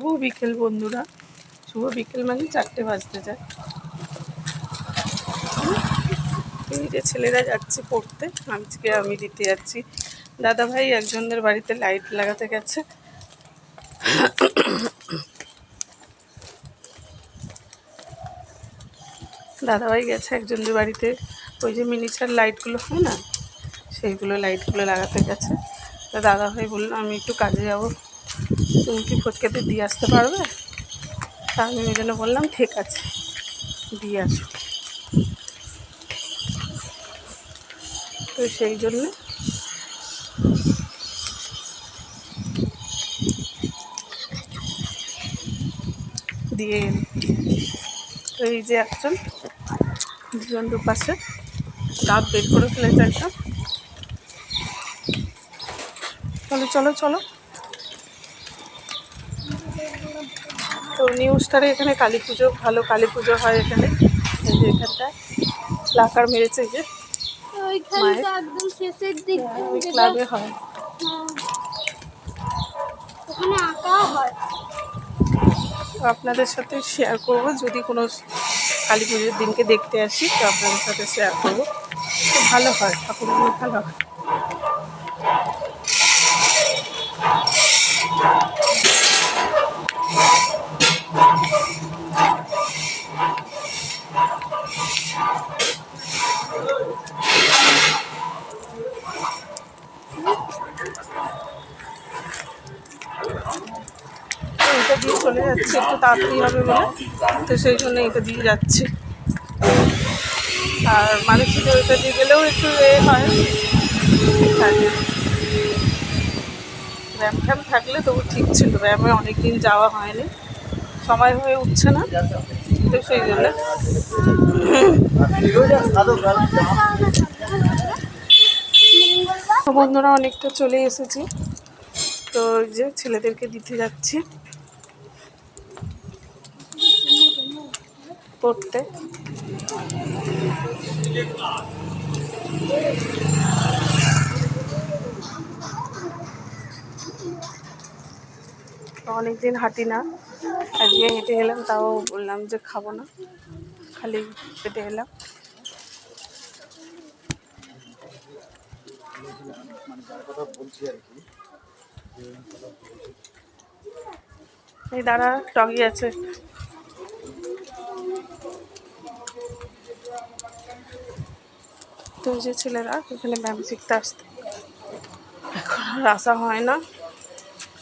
শুভ বিকেল বন্ধুরা। শুভ বিকেল মানে চারটে বাজতে যায়। এই যে ছেলেরা যাচ্ছে পড়তে, আজকে আমি দিতে যাচ্ছি। দাদা ভাই একজনের বাড়িতে লাইট লাগাতে গেছে। দাদাভাই গেছে একজনের বাড়িতে। ওই যে মিনিচার লাইটগুলো, হয় না? সেইগুলো লাইটগুলো লাগাতে গেছে। তা দাদাভাই বলল, আমি একটু কাজে যাব। তুমি কি ফটকেতে দিয়ে আসতে পারবে। তা আমি ওই জন্য বললাম, ঠিক আছে, দিয়ে আসো। তো সেই জন্যে দিয়ে। তো এই যে একজন, দুজন দুপাশে দাঁত বের করে ফেলেছে একদম চলো চলো চলো। তো নিউ স্টারে এখানে কালী পুজো ভালো কালী পুজো হয় এখানে। এই যে এখানটায়। লাকার মেরেছে যে ক্লাবে হয়। হ্যাঁ। আপনাদের সাথে শেয়ার করব। যদি কোনো কালী পুজোর দিনকে দেখতে আসি তো আপনাদের সাথে শেয়ার করব। তো ভালো হয়। ঠাকুরগুলো ভালো হয়। এটা দিয়ে চলে যাচ্ছে, একটু তাড়াতাড়ি হবে বলে। তো সেই জন্য এটা দিয়ে যাচ্ছি। আর মানুষের ওইটা দিয়ে গেলেও একটু এ হয়। র্যাম ফ্যাম থাকলে তবু ঠিক ছিল, র্যামে অনেক দিন যাওয়া হয়নি। সময় হয়ে উঠছে না, তো সেই জন্য। তো বন্ধুরা, অনেকটা চলে এসেছি। তো যে ছেলেদেরকে দিতে যাচ্ছি। পড়তে। অনেকদিন হাঁটি না। আজকে হেঁটে এলাম, তাও বললাম যে খাব না। খালি পেটে এলাম। এই দাঁড়া টগি আছে। তো যে ছেলেরা, এখানে ব্যায়াম শিখতে আসতে। এখন আর আসা হয় না।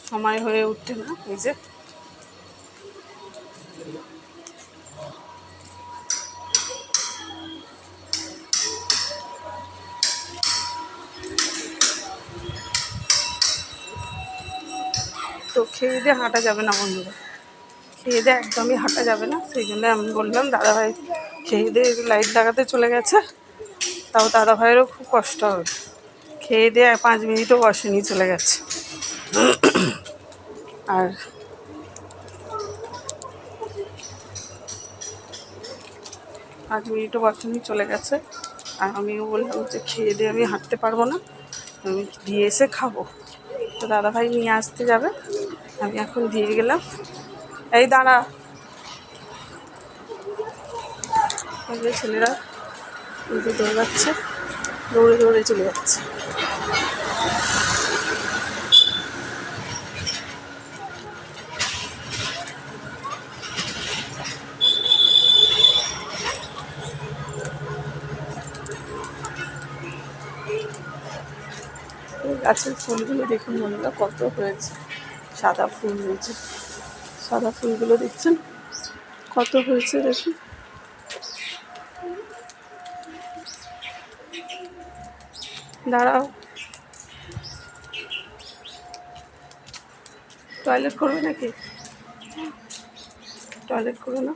সময় হয়ে উঠে না, এই যে। তো খেয়ে দিয়ে হাঁটা যাবে না বন্ধুরা। খেয়ে দিয়ে একদমই হাঁটা যাবে না, সেই জন্য আমি বললাম, দাদাভাই খেয়ে দিয়ে লাইট লাগাতে চলে গেছে। তাও দাদাভাইয়েরও খুব কষ্ট হবে। খেয়ে দিয়ে পাঁচ মিনিটও বসেনি, চলে গেছে। আর পাঁচ মিনিটও বসেনি, চলে গেছে। আর আমিও বললাম যে খেয়ে দিয়ে আমি হাঁটতে পারব না, আমি দিয়ে এসে খাব। তো দাদাভাই নিয়ে আসতে যাবে। আমি এখন দিয়ে গেলাম। এই দাঁড়া। যে ছেলেরা যে দৌড়াচ্ছে, দৌড়ে দৌড়ে চলে যাচ্ছে। গাছের ফুলগুলো দেখুন বন্ধুরা কত হয়েছে। সাদা ফুল হয়েছে সাদা ফুলগুলো দেখছেন কত হয়েছে দেখুন। দাঁড়াও। টয়লেট করবে নাকি? টয়লেট করবে না?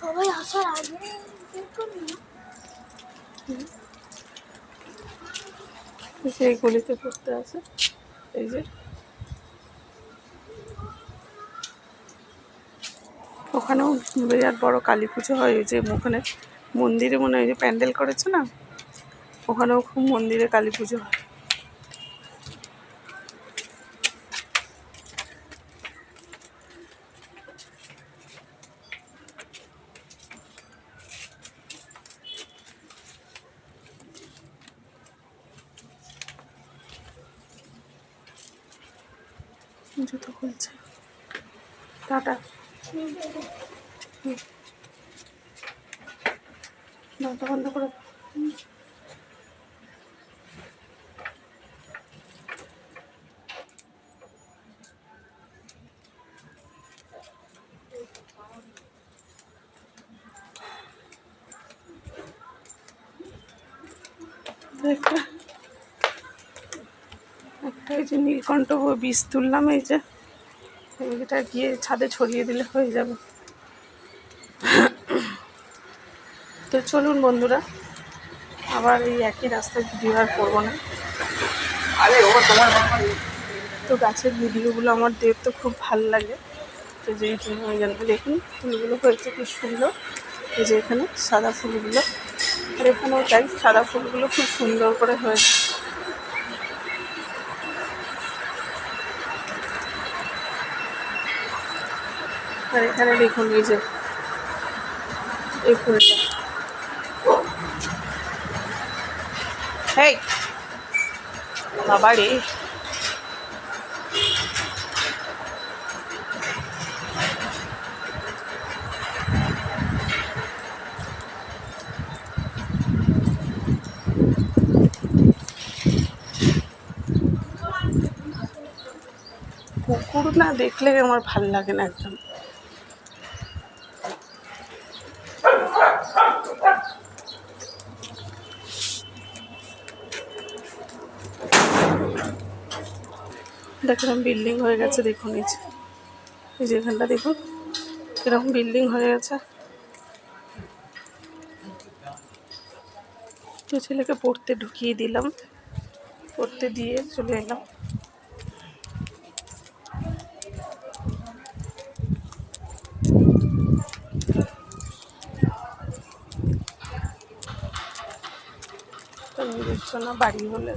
সবাই আসার আগে না। সেই গলিতে পড়তে আছে। এই যে ওখানেও বিরাট বড় কালী পুজো হয়, ওই যে ওখানে মন্দিরে মনে হয় যে প্যান্ডেল করেছে না? ওখানেও খুব মন্দিরে কালী পুজো হয়। জুতো খুলছে। টাটা। দরজা বন্ধ করে দাও। তো একটা একটা এই যে নীলকণ্ঠ বীজ তুললাম, এই যে এটা গিয়ে ছাদে ছড়িয়ে দিলে হয়ে যাবে। তো চলুন বন্ধুরা, আবার এই একই রাস্তায় ভিডিও আর করব না। তো গাছের ভিডিওগুলো আমার দেখতে খুব ভালো লাগে। তো যেই জন্য দেখুন, ফুলগুলো হয়েছে কি সুন্দর। এই যে এখানে সাদা ফুলগুলো। আর এখানেও তাই, সাদা ফুলগুলো খুব সুন্দর করে হয়েছে। আর এখানে দেখুন এই যে। এই ফুলটা এই বাবা রে কুকুর না দেখলে আমার ভালো লাগে না একদম। দেখলাম বিল্ডিং হয়ে গেছে, দেখুন যে। এই যে এখানটা দেখুন এরকম বিল্ডিং হয়ে গেছে। তো ছেলেকে পড়তে ঢুকিয়ে দিলাম। পড়তে দিয়ে চলে এলাম। বাড়ি হলে।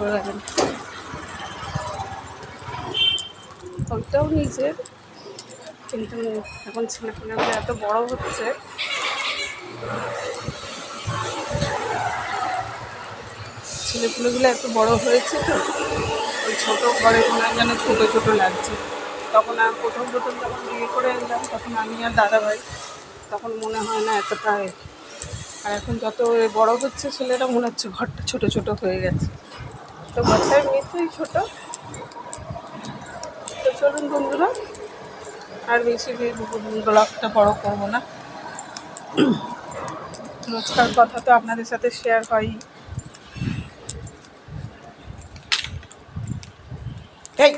ভালো লাগে। না নিজের কিন্তু এখন ছেলেপেলেগুলো এত বড় হচ্ছে। ছেলেপুলেগুলো এত বড় হয়েছে তো, ওই ছোটো ঘরে মনে যেন ছোটো ছোটো লাগছে। তখন আর প্রথম প্রথম যখন বিয়ে করে এলাম, তখন আমি আর দাদা ভাই তখন মনে হয় না এতটা। আর এখন যত বড় হচ্ছে ছেলেরা মনে হচ্ছে ঘরটা ছোট ছোট হয়ে গেছে। তো ঘরটা এমনিতেই ছোট। তো চলুন বন্ধুরা আর বেশি ব্লগটা বড় করব না। রোজকার কথা তো আপনাদের সাথে শেয়ার হয় এই।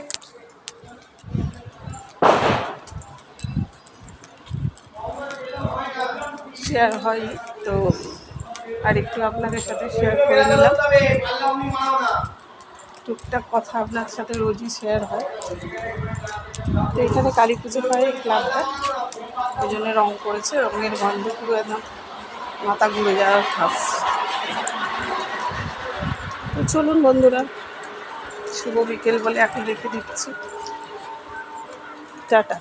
শেয়ার হয় তো আর একটু আপনাদের সাথে শেয়ার করে নিলাম। টুকটাক কথা আপনার সাথে রোজই শেয়ার হয়। তো এখানে কালী পুজো হয় এই ক্লাবটা ওই জন্য রং করেছে, রঙের গন্ধ পুরো একদম মাথা ঘুরে যাওয়ার খাস। তো চলুন বন্ধুরা, শুভ বিকেল বলে এখন রেখে দিচ্ছি। টাটা।